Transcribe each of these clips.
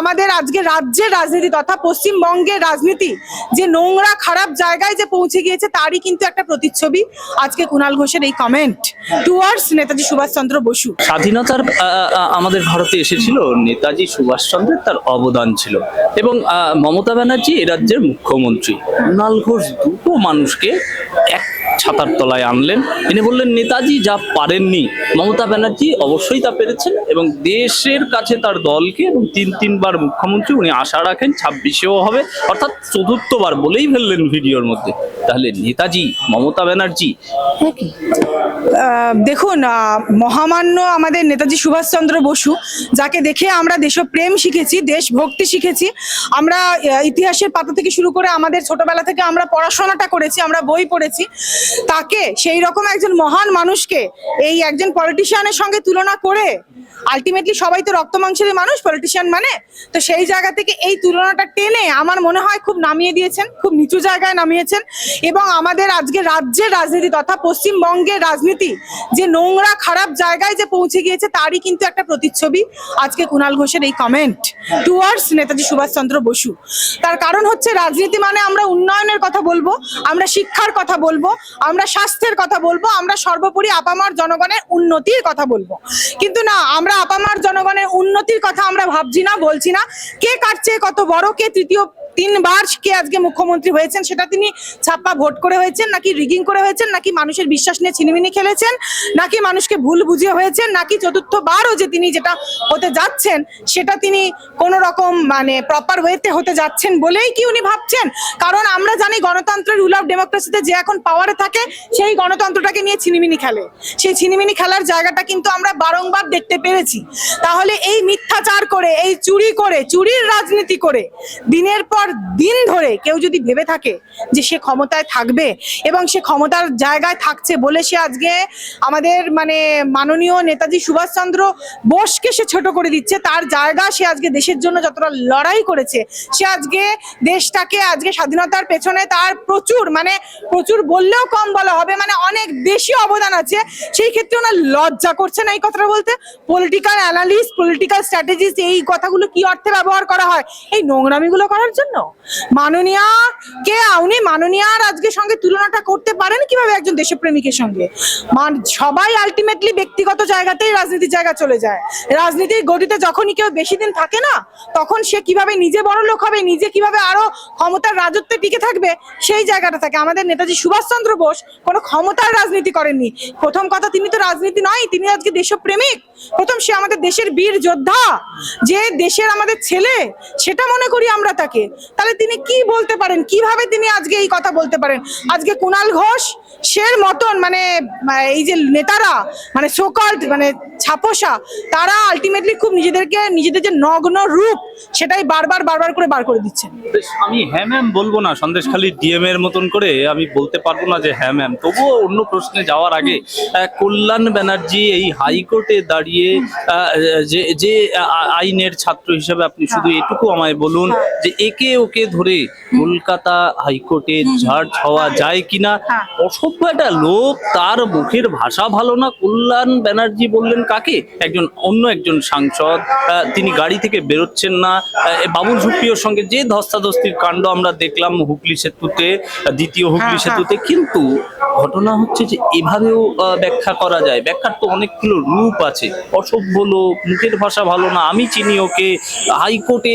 আমাদের আজকে রাজ্যের রাজনীতি তথা পশ্চিমবঙ্গের রাজনীতি যে নোংরা, খারাপ জায়গায় যে পৌঁছে গিয়েছে তারই কিন্তু একটা প্রতিচ্ছবি। আজকে কুণাল ঘোষের এই কমেন্ট টুয়ার্ডস নেতাজি সুভাষচন্দ্র বসু। স্বাধীনতার আমাদের ভারতে এসেছিল নেতাজি সুভাষচন্দ্রের তার অবদান ছিল এবং মমতা ব্যানার্জি এ রাজ্যের মুখ্যমন্ত্রী। কুণাল ঘোষ দুটো মানুষকে এক ছাতার তলায় আনলেন। তিনি বললেন, নেতাজি, যা পারেননি, মমতা ব্যানার্জি অবশ্যই তা পেরেছেন এবং দেশের কাছে তার দলকে এবং তিন, তিনবার মুখ্যমন্ত্রী উনি আশা রাখেন ছাব্বিশেও হবে। অর্থাৎ চতুর্থবার বলেই ফেললেন ভিডিওর মধ্যে। তাহলে নেতাজি, মমতা ব্যানার্জি দেখুন মহামান্য আমাদের নেতাজি সুভাষচন্দ্র বসু, যাকে দেখে আমরা দেশপ্রেম শিখেছি, দেশভক্তি শিখেছি, আমরা ইতিহাসের পাতা থেকে শুরু করে আমাদের ছোটবেলা থেকে আমরা পড়াশোনাটা করেছি, আমরা বই পড়েছি তাকে সেই রকম একজন মহান মানুষকে এই একজন পলিটিশিয়ানের সঙ্গে তুলনা করে আলটিমেটলি সবাই তো রক্ত মাংসের মানুষ পলিটিশিয়ান মানে। তো সেই জায়গা থেকে এই তুলনাটা টেনে আমার মনে হয় খুব নামিয়ে দিয়েছেন, খুব নিচু জায়গায় নামিয়েছেন। এবং আমাদের আজকে রাজ্যের রাজনীতি তথা পশ্চিমবঙ্গের রাজনীতি যে নোংরা, খারাপ জায়গায় যে পৌঁছে গিয়েছে তারই কিন্তু একটা প্রতিচ্ছবি আজকে কুণাল ঘোষের এই কমেন্ট টুয়ার্ডস নেতাজি সুভাষচন্দ্র বসু। তার কারণ হচ্ছে রাজনীতি মানে আমরা উন্নয়নের কথা বলব, আমরা শিক্ষার কথা বলব আমরা স্বাস্থ্যের কথা বলব, আমরা সর্বোপরি আপামার জনগণের উন্নতির কথা বলব। কিন্তু না, আমরা আপামার জনগণের উন্নতির কথা আমরা ভাবছি না, বলছি না। কে কাটছে, কত বড়, কে তৃতীয় তিনবার কে আজকে মুখ্যমন্ত্রী হয়েছেন সেটা তিনি ছাপ্পা ভোট করে হয়েছেন, নাকি রিগিং করে হয়েছেন, নাকি মানুষের বিশ্বাস নিয়ে ছিনিমিনি খেলেছেন, নাকি মানুষকে ভুল বুঝিয়ে হয়েছেন, নাকি চতুর্থবারও যে তিনি যেটা হতে যাচ্ছেন, সেটা তিনি কোন রকম মানে প্রপার ওয়েতে হতে যাচ্ছেন বলেই কি উনি ভাবছেন? কারণ আমরা জানি গণতন্ত্রের রুল অফ ডেমোক্রেসিতে যে এখন পাওয়ারে থাকে, সেই গণতন্ত্রটাকে নিয়ে ছিনিমিনি খেলে। সেই ছিনিমিনি খেলার জায়গাটা কিন্তু আমরা বারংবার দেখতে পেরেছি। তাহলে এই মিথ্যাচার করে, এই চুরি করে, চুরির রাজনীতি করে, দিনের পর দিন ধরে কেউ যদি ভেবে থাকে যে সে ক্ষমতায় থাকবে এবং সে ক্ষমতার জায়গায় থাকছে বলে সে আজকে আমাদের মানে মাননীয় নেতাজি সুভাষচন্দ্র বোসকে সে ছোট করে দিচ্ছে, তার জায়গা সে আজকে দেশের জন্য যতটা লড়াই করেছে, সে আজকে দেশটাকে, আজকে স্বাধীনতার পেছনে তার প্রচুর মানে প্রচুর বললেও কম বলা হবে মানে অনেক বেশি অবদান আছে, সেই ক্ষেত্রে ওনার লজ্জা করছে না এই কথাটা বলতে? পলিটিক্যাল অ্যানালিস্ট পলিটিক্যাল স্ট্র্যাটেজিস্ট এই কথাগুলো কি অর্থে ব্যবহার করা হয়? এই নোংরামিগুলো করার জন্য মাননীয়া কে? উনি মাননীয়ার আজকে সঙ্গে তুলনাটা করতে পারেন কীভাবে একজন দেশপ্রেমিকের সঙ্গে? সবাই আলটিমেটলি ব্যক্তিগত জায়গাতেই রাজনীতির জায়গা চলে যায়। রাজনীতির গতিতে যখনই কেউ বেশি দিন থাকে না, তখন সে কীভাবে নিজে বড় লোক হবে, নিজে কীভাবে আরও ক্ষমতার রাজত্বে টিকে থাকবে, সেই জায়গাটা থাকে। আমাদের নেতাজি সুভাষচন্দ্র বোস কোনো ক্ষমতার রাজনীতি করেননি। প্রথম কথা, তিনি তো রাজনীতি নয়, তিনি আজকে দেশপ্রেমিক। প্রথম সে আমাদের দেশের বীর যোদ্ধা। যে দেশের আমাদের ছেলে, সেটা মনে করি আমরা তাকে। তাহলে তিনি কি বলতে পারেন? কীভাবে তিনি আজকে এই কথা বলতে পারেন? আজকে কুণাল ঘোষ সের মতন মানে এই যে নেতারা মানে সোকল্ড মানে ছাপোসা তারা আলটিমেটলি খুব নিজেদেরকে নিজেদের যে নগ্ন রূপ সেটাই বারবার বারবার করে বার করে দিচ্ছেন। আমি হ্যাঁ ম্যাম বলব না সন্দেশখালী ডিএম এর মতন করে আমি বলতে পারব না যে হ্যাঁ ম্যাম। তবুও অন্য প্রশ্নে যাওয়ার আগে কল্যাণ ব্যানার্জি এই হাইকোর্টে দাঁড়িয়ে যে যে আইনের ছাত্র হিসেবে আপনি শুধু এটুকু আমায় বলুন যে একে ওকে ধরে কলকাতা হাইকোর্টে জাজ হওয়া যায় কিনা? হ্যাঁ। অসভ্য একটা লোক তার মুখের ভাষা ভালো না। কল্যাণ ব্যানার্জি বললেন কাকে? একজন অন্য একজন সাংসদ। তিনি গাড়ি থেকে বেরোচ্ছেন না। বাবুল সুপ্রিয়র সঙ্গে যে ধস্তাধস্তির কাণ্ড আমরা দেখলাম হুগলি সেতুতে দ্বিতীয় হুগলি হ্যাঁ, হ্যাঁ। সেতুতে। কিন্তু ঘটনা হচ্ছে যে এভাবেও ব্যাখ্যা করা যায়। ব্যাখ্যার তো অনেকগুলো রূপ আছে। অসভ্য লোক মুখের ভাষা ভালো না আমি চিনি ওকে হাইকোর্টে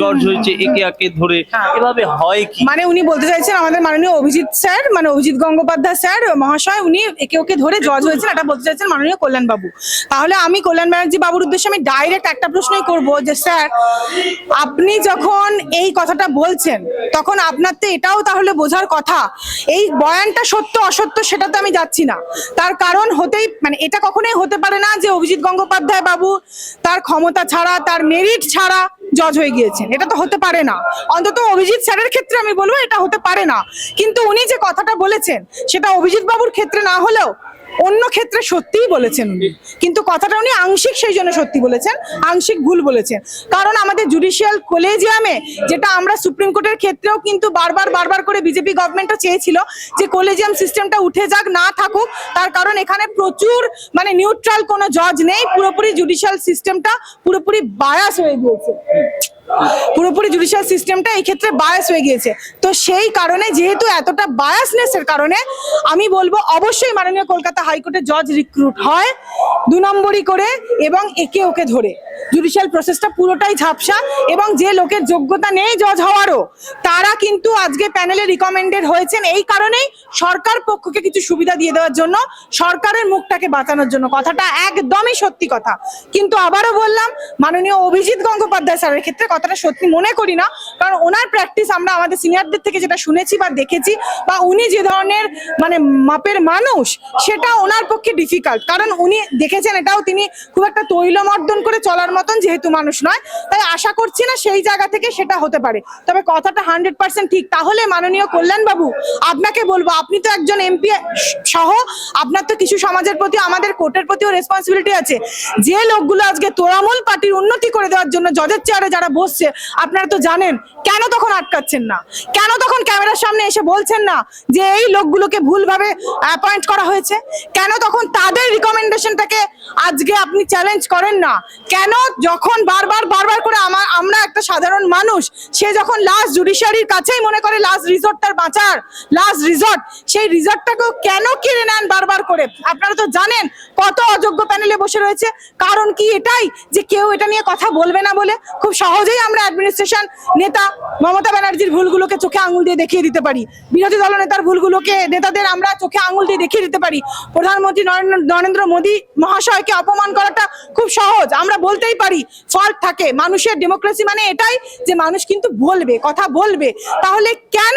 জজ হয়েছে একে একে ধরে। হ্যাঁ। এভাবে হয় কি? মানে উনি বলতে চাইছেন আমাদের মাননীয় অভিজিৎ স্যার মানে অভিজিৎ গঙ্গোপাধ্যায় স্যার মহাশয় উনি একে ওকে ধরে জজ হয়েছেন। এটা বলতে চাইছেন মাননীয় কল্যাণ বাবু তাহলে আমি কল্যাণ ব্যানার্জি বাবুর উদ্দেশ্যে আমি ডাইরেক্ট একটা প্রশ্নই করব যে স্যার আপনি যখন এই কথাটা বলছেন তখন আপনার তো এটাও তাহলে বোঝার কথা। এই বয়ানটা সত্য অসত্য সেটাতে আমি যাচ্ছি না। তার কারণ হতেই মানে এটা কখনোই হতে পারে না যে অভিজিৎ গঙ্গোপাধ্যায় বাবু তার ক্ষমতা ছাড়া, তার মেরিট ছাড়া জজ হয়ে গিয়েছেন। এটা তো হতে পারে না। অন্তত অভিজিৎ স্যারের ক্ষেত্রে আমি বলব এটা হতে পারে না। কিন্তু উনি যে কথাটা বলেছেন, সেটা অভিজিৎ বাবুর ক্ষেত্রে না হলেও অন্য ক্ষেত্রে সত্যিই বলেছেন উনি। কিন্তু কথাটা উনি আংশিক সেই জন্য সত্যি বলেছেন, আংশিক ভুল বলেছেন। কারণ আমাদের জুডিশিয়াল কলেজিয়ামে যেটা আমরা সুপ্রিম কোর্টের ক্ষেত্রেও কিন্তু বারবার বারবার করে বিজেপি গভর্নমেন্টও চেয়েছিল যে কলেজিয়াম সিস্টেমটা উঠে যাক, না থাকুক, তার কারণ এখানে প্রচুর মানে নিউট্রাল কোনো জজ নেই, পুরোপুরি জুডিশিয়াল সিস্টেমটা পুরোপুরি বায়াস হয়ে গিয়েছে। পুরোপুরি জুডিশিয়াল সিস্টেমটা এই ক্ষেত্রে বায়াস হয়ে গিয়েছে। তো সেই কারণে, যেহেতু এতটা বায়াসনেসের কারণে, আমি বলব অবশ্যই মাননীয় কলকাতা হাইকোর্টে জজ রিক্রুট হয়, দু নম্বরই করে এবং একে ওকে ধরে। জুডিশিয়াল প্রসেসটা পুরোটাই ঝাপসা এবং যে লোকের যোগ্যতা নেই জজ হওয়ারও, তারা কিন্তু আজকে প্যানেলে রিকমেন্ডেড হয়েছেন এই কারণেই সরকার পক্ষকে কিছু সুবিধা দিয়ে দেওয়ার জন্য, সরকারের মুখটাকে বাঁচানোর জন্য। কথাটা একদমই সত্যি কথা। কিন্তু আবারও বললাম, মাননীয় অভিজিৎ গঙ্গোপাধ্যায় স্যারের ক্ষেত্রে কথাটা সত্যি মনে করি না, কারণ ওনার প্র্যাকটিস আমরা আমাদের সিনিয়রদের থেকে যেটা শুনেছি বা দেখেছি বা উনি যে ধরনের মানে মাপের মানুষ, সেটা ওনার পক্ষে ডিফিকাল্ট কারণ উনি দেখেছেন এটাও তিনি খুব একটা তৈলমর্দন করে চলার মতন যেহেতু মানুষ নয়, তাই আশা করছি না সেই জায়গা থেকে সেটা হতে পারে। তবে কথাটা হান্ড্রেড পার্সেন্ট ঠিক। তাহলে মাননীয় কল্যাণ বাবু আপনাকে বলব, আপনি তো একজন এমপি সহ, আপনার তো কিছু সমাজের প্রতি, আমাদের কোর্টের প্রতিও রেসপন্সিবিলিটি আছে। যে লোকগুলো আজকে তোরামূল পার্টির উন্নতি করে দেওয়ার জন্য জজের চেয়ারে যারা বসছে, আপনারা তো জানেন, কেন তখন আটকাচ্ছেন না? কেন তখন ক্যামেরার সামনে এসে বলছেন না যে এই লোকগুলোকে ভুলভাবে অ্যাপয়েন্ট করা হয়েছে? কেন তখন তাদের রিকমেন্ডেশনটাকে আজকে আপনি চ্যালেঞ্জ করেন না? কেন যখন বারবার বারবার করে আমার আমরা একটা সাধারণ মানুষ, সে যখন লাস্ট জুডিশিয়ারির কাছেই মনে করে লাস্ট রিসর্ট তার বাঁচার লাস্ট রিসর্ট সেই রিসর্টটাকেও কেন কিনে নেন বারবার করে? আপনারা তো জানেন কত অযোগ্য প্যানেলে বসে রয়েছে। কারণ কি এটাই? যে কেউ এটা নিয়ে কথা বলবে না বলে খুব সহজেই আমরা অ্যাডমিনিস্ট্রেশন নেতা মমতা ব্যানার্জির ভুলগুলোকে চোখে আঙুল দিয়ে দেখিয়ে দিতে পারি। বিরোধী দল নেতার ভুলগুলোকে, নেতাদের আমরা চোখে আঙুল দিয়ে দেখিয়ে দিতে পারি। প্রধানমন্ত্রী নরেন্দ্র- মোদী মহাশয়কে অপমান করাটা খুব সহজ। আমরা বলতেই পারি ফল্ট থাকে। মানুষের ডেমোক্রেসি মানে এটাই যে মানুষ কিন্তু বলবে, কথা বলবে। তাহলে কেন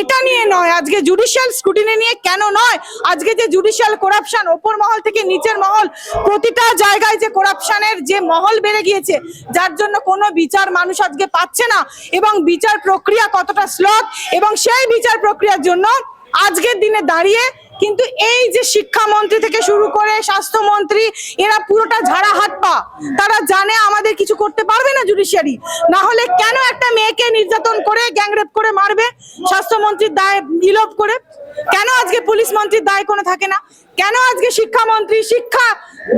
এটা নিয়ে নয়? আজকে জুডিশিয়াল স্ক্রুটিনি নিয়ে কেন নয়? আজকে যে জুডিশিয়াল করাপশন ওপর মহল থেকে নিচের মহল, প্রতিটা জায়গায় যে করাপশনের যে মহল বেড়ে গিয়েছে, যার জন্য কোনো বিচার মানুষ আজকে পাচ্ছে না। এবং বিচার প্রক্রিয়া কতটা স্লথ এবং সেই বিচার প্রক্রিয়ার জন্য আজকের দিনে দাঁড়িয়ে কিন্তু এই যে শিক্ষামন্ত্রী থেকে শুরু করে স্বাস্থ্যমন্ত্রী, এরা পুরোটা ঝাড়া হাত পা। তারা জানে আমাদের কিছু করতে পারবে না জুডিশিয়ারি না হলে কেন একটা মেয়েকে নির্যাতন করে গ্যাংরেপ করে মারবে? স্বাস্থ্যমন্ত্রীর দায় বিলোপ করে। কেন আজকে পুলিশ মন্ত্রীর দায় কোনো থাকে না? কেন আজকে শিক্ষামন্ত্রী, শিক্ষা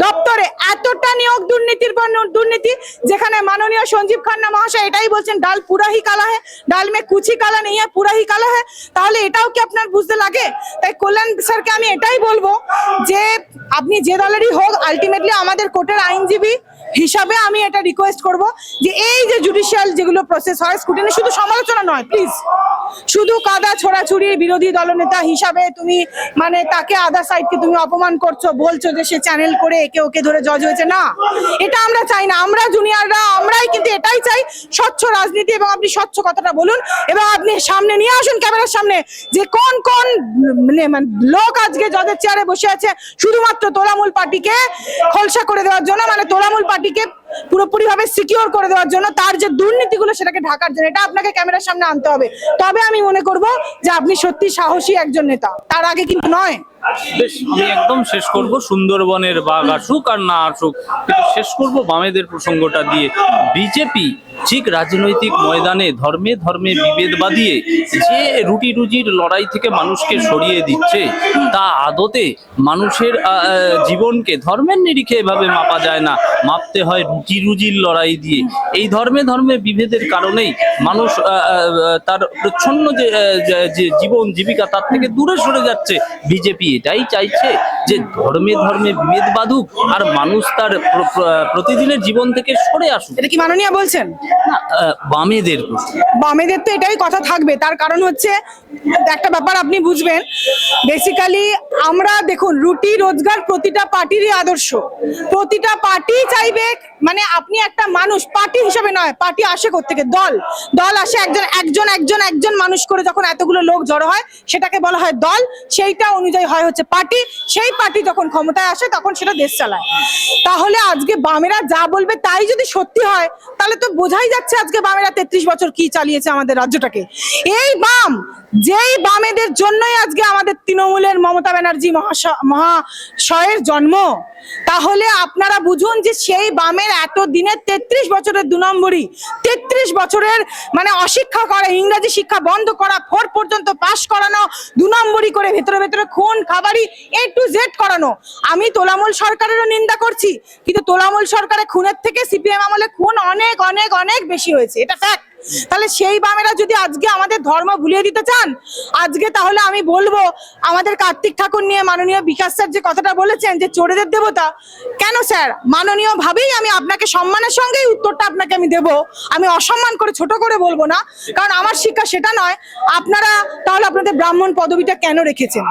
দপ্তরে এতটা নিয়োগ দুর্নীতির পর দুর্নীতি যেখানে মাননীয় সঞ্জীব খান্না মহাশয় এটাই বলছেন, ডাল পুরাহি কালা হে, ডাল মে কুচি কালা নেই হ্যাঁ পুরাহি কালা হে তাহলে এটাও কি আপনার বুঝতে লাগে? তাই কল্যাণ স্যারকে আমি এটাই বলব যে, আপনি যে দলেরই হোক আলটিমেটলি আমাদের কোর্টের আইনজীবী হিসাবে আমি এটা রিকোয়েস্ট করব যে, এই যে জুডিশিয়াল যেগুলো প্রসেস হয় স্কুটিনি শুধু সমালোচনা নয় প্লিজ শুধু কাদা ছোড়াছুড়ি বিরোধী দলনেতা হিসাবে তুমি মানে তাকে আদার সাইডকে তুমি অপমান করছ, বলছো যে সে চ্যানেল করে একে ওকে ধরে জজ হয়েছে। না, এটা আমরা চাই না। আমরা জুনিয়ররা আমরাই কিন্তু এটাই চাই, স্বচ্ছ রাজনীতি এবং আপনি স্বচ্ছ কথাটা বলুন এবং আপনি সামনে নিয়ে আসুন ক্যামেরার সামনে যে কোন কোন মানে মানে লোক আজকে জজের চেয়ারে বসে আছে, শুধুমাত্র তোলামূল পার্টিকে খলসা করে দেওয়ার জন্য মানে তোলামূল পার্টিকে পুরোপুরি ভাবে সিকিউর করে দেওয়ার জন্য তার যে দুর্নীতিগুলো সেটাকে ঢাকার জন্য, এটা আপনাকে ক্যামেরার সামনে আনতে হবে। তবে আমি মনে করব যে আপনি সত্যি সাহসী একজন নেতা। তার আগে কিন্তু নয়। বেশ, আমি একদম শেষ করব সুন্দরবনের বাঘ আসুক আর না আসুক। কিন্তু শেষ করব বামেদের প্রসঙ্গটা দিয়ে। বিজেপি ঠিক রাজনৈতিক ময়দানে ধর্মে ধর্মে বিভেদ বাদিয়ে যে রুটি রুজির লড়াই থেকে মানুষকে সরিয়ে দিচ্ছে, তা আদতে মানুষের জীবনকে ধর্মের নিরিখে এভাবে মাপা যায় না। মাপতে হয় রুটি রুজির লড়াই দিয়ে। এই ধর্মে ধর্মে বিভেদের কারণেই মানুষ তার প্রচ্ছন্ন যে জীবন জীবিকা, তার থেকে দূরে সরে যাচ্ছে বিজেপি এটাই চাইছে যে ধর্মে ধর্মে বিভেদ বাধুক আর মানুষ তার প্র- প্র- প্রতিদিনের জীবন থেকে সরে আসুক। এটা কি মাননীয় বলছেন? না, বামেদের প্রশ্ন বামেদের তো এটাই কথা থাকবে। তার কারণ হচ্ছে, একটা ব্যাপার আপনি বুঝবেন বেসিক্যালি আমরা দেখুন, রুটি রোজগার প্রতিটা পার্টিরই আদর্শ। প্রতিটা পার্টি চাইবে মানে আপনি একটা মানুষ, পার্টি হিসাবে নয়, পার্টি আসে থেকে দল। দল আসে একজন একজন একজন একজন মানুষ করে যখন এতগুলো লোক জড়ো হয়, সেটাকে বলা হয় দল। সেইটা অনুযায়ী হয় হচ্ছে পার্টি। সেই পার্টি যখন ক্ষমতায় আসে, তখন সেটা দেশ চালায়। তাহলে আজকে বামেরা যা বলবে তাই যদি সত্যি হয়, তাহলে তো বোঝাই যাচ্ছে আজকে বামেরা তেত্রিশ বছর কি চালিয়ে চালিয়েছে আমাদের রাজ্যটাকে। এই বাম, যেই বামেদের জন্যই আজকে আমাদের তৃণমূলের মমতা ব্যানার্জি মহাশ- মহাশয়ের জন্ম, তাহলে আপনারা বুঝুন যে সেই বামের এত দিনের তেত্রিশ বছরের দু নম্বরই, তেত্রিশ বছরের মানে অশিক্ষা করা, ইংরাজি শিক্ষা বন্ধ করা ফোর পর্যন্ত পাশ করানো, দু নম্বরই করে ভেতরে ভেতরে খুন, খাবারি এ টু জেড করানো। আমি তোলামূল সরকারেরও নিন্দা করছি, কিন্তু তোলামূল সরকারের খুনের থেকে সিপিএম আমলে খুন অনেক অনেক অনেক বেশি হয়েছে। এটা ফ্যাক্ট তাহলে সেই বামেরা যদি আজকে আমাদের ধর্ম ভুলিয়ে দিতে চান, আজকে তাহলে আমি বলব, আমাদের কার্তিক ঠাকুর নিয়ে মাননীয় বিকাশ স্যার যে কথাটা বলেছেন যে চোরেদের দেবতা, কেন স্যার? মাননীয় ভাবেই আমি আপনাকে সম্মানের সঙ্গেই উত্তরটা আপনাকে আমি দেব। আমি অসম্মান করে ছোট করে বলব না, কারণ আমার শিক্ষা সেটা নয়, আপনারা তাহলে আপনাদের ব্রাহ্মণ পদবিটা কেন রেখেছেন?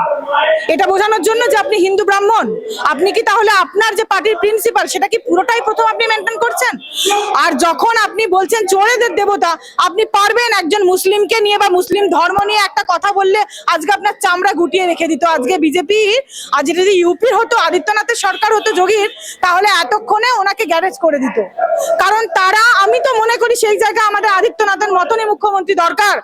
এটা বোঝানোর জন্য যে আপনি হিন্দু ব্রাহ্মণ। আপনি কি তাহলে আপনার যে পার্টির প্রিন্সিপাল, সেটা কি পুরোটাই প্রথম আপনি মেনটেন করছেন? আর যখন আপনি বলছেন চোরেদের দেবতা আপনি পারবেন একজন মুসলিমকে নিয়ে বা মুসলিম ধর্ম নিয়ে একটা কথা বললে আজকে আপনার চামড়া গুটিয়ে রেখে দিত। আজকে বিজেপি আর যেটা যদি ইউপির হতো আদিত্যনাথের সরকার হতো যোগীর তাহলে এতক্ষণে ওনাকে গ্যারেজ করে দিত। কারণ তারা আমি তো মনে করি সেই জায়গায় আমাদের আদিত্যনাথের মতনই মুখ্যমন্ত্রী দরকার।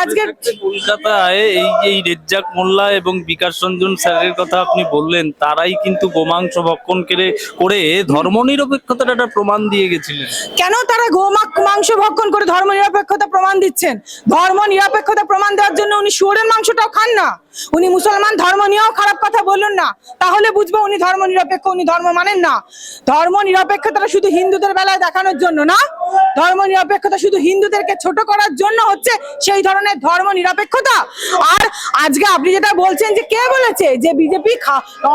আজকে কলকাতায় এই এই রেজ্জাক মোল্লা এবং বিকাশ রঞ্জন স্যারের কথা আপনি বললেন তারাই কিন্তু গোমাংস ভক্ষণ করে করে ধর্মনিরপেক্ষতার একটা প্রমাণ দিয়ে গেছিলেন। কেন তারা গোমাক মাংস ভক্ষণ করে ধর্ম নিরপেক্ষতা প্রমাণ দিচ্ছেন। ধর্ম নিরপেক্ষতা প্রমাণ দেওয়ার জন্য উনি শুয়োরের মাংসটাও খান না। উনি মুসলমান, ধর্ম নিয়েও খারাপ কথা বললেন না। তাহলে বুঝব উনি ধর্ম নিরপেক্ষ উনি ধর্ম মানেন না। ধর্ম নিরপেক্ষতাটা শুধু হিন্দুদের বেলায় দেখানোর জন্য না। ধর্ম নিরপেক্ষতা শুধু হিন্দুদেরকে ছোট করার জন্য হচ্ছে সেই ধরনের ধর্ম নিরপেক্ষতা আর আজকে আপনি যেটা বলছেন যে কে বলেছে? যে বিজেপি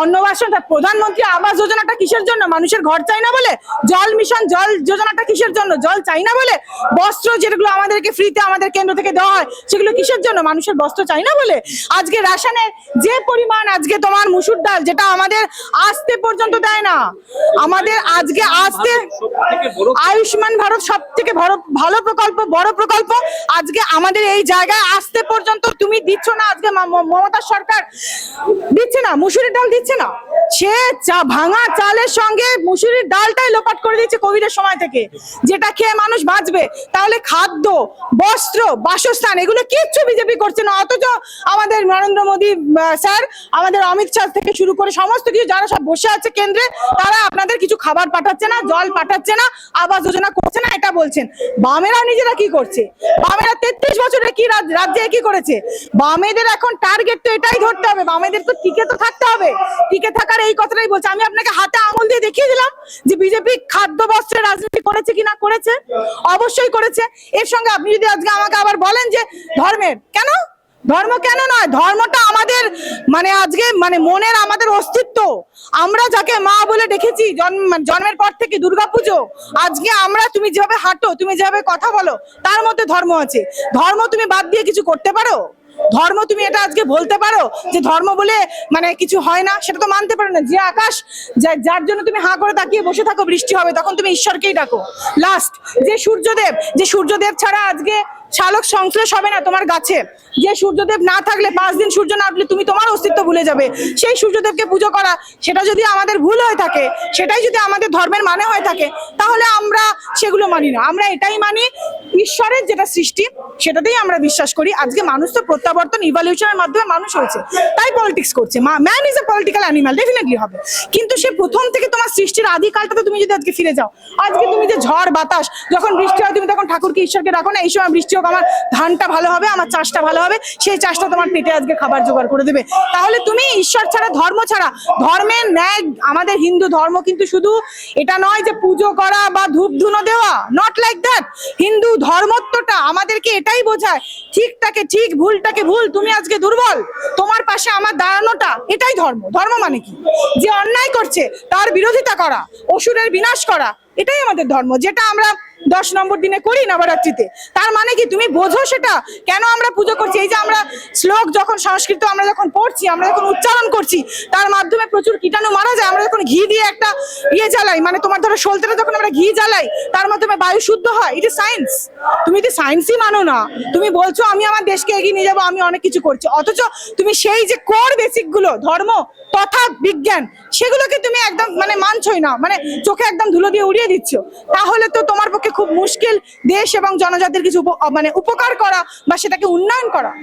অন্নবাসন প্রধানমন্ত্রী আবাস যোজনাটা কিসের জন্য? মানুষের ঘর চাই না বলে? জল মিশন, জল যোজনাটা কিসের জন্য? জল চাই না বলে? বস্ত্র যেগুলো আমাদেরকে ফ্রিতে আমাদের কেন্দ্র থেকে দেওয়া হয়, সেগুলো কিসের জন্য? মানুষের বস্ত্র চাই না বলে? আজকে রাশনের যে পরিমাণ আজকে তোমার মুসুর ডাল, যেটা আমাদের আসতে পর্যন্ত দেয় না, আমাদের আজকে আসতে আয়ুষ্মান ভারত সব থেকে ভালো প্রকল্প, বড় প্রকল্প, আজকে আমাদের এই জায়গায় আসতে পর্যন্ত তুমি দিচ্ছ না, আজকে মমতা সরকার দিচ্ছে না, মুসুরির ডাল দিচ্ছে না। সে চা, ভাঙা চালের সঙ্গে মুসুরির ডালটাই লোপাট করে দিচ্ছে কোভিডের সময় থেকে। যেটা খেয়ে মানুষ বাঁচবে, তাহলে খাদ্য, বস্ত্র, বাসস্থান, এগুলো কিচ্ছু বিজেপি করছে না। অথচ আমাদের নরেন্দ্র মোদী স্যার, আমাদের অমিত শাহ থেকে শুরু করে সমস্ত কিছু, যারা সব বসে আছে কেন্দ্রে, তারা আপনাদের কিছু খাবার পাঠাচ্ছে না, জল পাঠাচ্ছে না, আবাস যোজনা করছে না, এটা বলছেন। বামেরা নিজেরা কি করছে? বামেরা তেত্রিশ বছরে কি রাজ- রাজ্যে কি করেছে? বামেদের এখন টার্গেট তো এটাই ধরতে হবে। বামেদের তো টিকে তো থাকতে হবে। টিকে থাকার এই কথাটাই বলছে। আমি আপনাকে হাতে আঙুল দিয়ে দেখিয়ে দিলাম যে বিজেপি খাদ্য বস্ত্রের রাজনীতি করেছে কিনা? করেছে? অবশ্যই করেছে। এর সঙ্গে আপনি যদি আজকে আমাকে আবার বলেন যে ধর্মের, কেন? ধর্ম কেন নয়? ধর্মটা আমাদের মানে আজকে মানে মনের আমাদের অস্তিত্ব। আমরা যাকে মা বলে দেখেছি মানে জন্মের পর থেকে দুর্গাপুজো, আজকে আমরা তুমি যেভাবে হাঁটো, তুমি যেভাবে কথা বলো, তার মধ্যে ধর্ম আছে। ধর্ম তুমি বাদ দিয়ে কিছু করতে পারো? ধর্ম তুমি এটা আজকে বলতে পারো? যে ধর্ম বলে মানে কিছু হয় না, সেটা তো মানতে পারো না। যে আকাশ যার জন্য তুমি হাঁ করে তাকিয়ে বসে থাকো, বৃষ্টি হবে, তখন তুমি ঈশ্বরকেই ডাকো। লাস্ট যে সূর্যদেব যে সূর্যদেব ছাড়া আজকে শালক সংশ্লেষ হবে না তোমার গাছে। যে সূর্যদেব না থাকলে পাঁচ দিন সূর্য না উঠলে তুমি তোমার অস্তিত্ব ভুলে যাবে। সেই সূর্যদেবকে পুজো করা, সেটা যদি আমাদের ভুল হয়ে থাকে, সেটাই যদি আমাদের ধর্মের মানে হয়ে থাকে, তাহলে আমরা সেগুলো মানি না। আমরা এটাই মানি ঈশ্বরের যেটা সৃষ্টি, সেটাতেই আমরা বিশ্বাস করি। আজকে মানুষ তো প্রত্যাবর্তন ইভলিউশনের মাধ্যমে মানুষ হয়েছে। তাই পলিটিক্স করছে। Man is a political animal definitely হবে। কিন্তু সে প্রথম থেকে তোমার সৃষ্টির আদিকালটাতে তুমি যদি আজকে ফিরে যাও, আজকে তুমি যে ঝড় বাতাস, যখন বৃষ্টি হয়, তুমি তখন ঠাকুরকে, ঈশ্বরকে রাখো না, এই সময় বৃষ্টি হোক, আমার ধানটা ভালো হবে, আমার চাষটা ভালো হবে, সেই চাষটা তোমার পেটে আজকে খাবার জোগাড় করে দেবে। তাহলে তুমি ঈশ্বর ছাড়া, ধর্ম ছাড়া ধর্মের ন্যায়, আমাদের হিন্দু ধর্ম কিন্তু শুধু এটা নয় যে পুজো করা বা ধূপ ধুনো দেওয়া নট লাইক দ্যাট হিন্দু ধর্মত্বটা আমাদেরকে এটাই বোঝায় ঠিকটাকে ঠিক, ভুলটাকে ভুল, তুমি আজকে দুর্বল, তোমার পাশে আমার দাঁড়ানোটা এটাই ধর্ম। ধর্ম মানে কি? যে অন্যায় করছে, তার বিরোধিতা করা, অসুরের বিনাশ করা, এটাই আমাদের ধর্ম। যেটা আমরা দশ নম্বর দিনে করি নবরাত্রিতে। তার মানে কি তুমি বোঝো সেটা? কেন আমরা পুজো করছি? এই যে আমরা শ্লোক যখন সংস্কৃত আমরা যখন পড়ছি, আমরা যখন উচ্চারণ করছি, তার মাধ্যমে প্রচুর কীটাণু মারা যায়। আমরা যখন ঘি দিয়ে একটা ইয়ে জ্বালাই মানে তোমার ধরো সলতেটা যখন আমরা ঘি জ্বালাই, তার মাধ্যমে বায়ু শুদ্ধ হয়। এটা সায়েন্স তুমি যদি সায়েন্সই মানো না। তুমি বলছো, আমি আমার দেশকে এগিয়ে নিয়ে যাব, আমি অনেক কিছু করছি। অথচ তুমি সেই যে কোর বেসিকগুলো ধর্ম, তথা বিজ্ঞান, সেগুলোকে তুমি একদম মানে মানছই না। মানে চোখে একদম ধুলো দিয়ে উড়িয়ে দিচ্ছ। তাহলে তো তোমার পক্ষে পক্ষে খুব মুশকিল দেশ এবং জনজাতির কিছু মানে উপকার করা বা সেটাকে উন্নয়ন করা।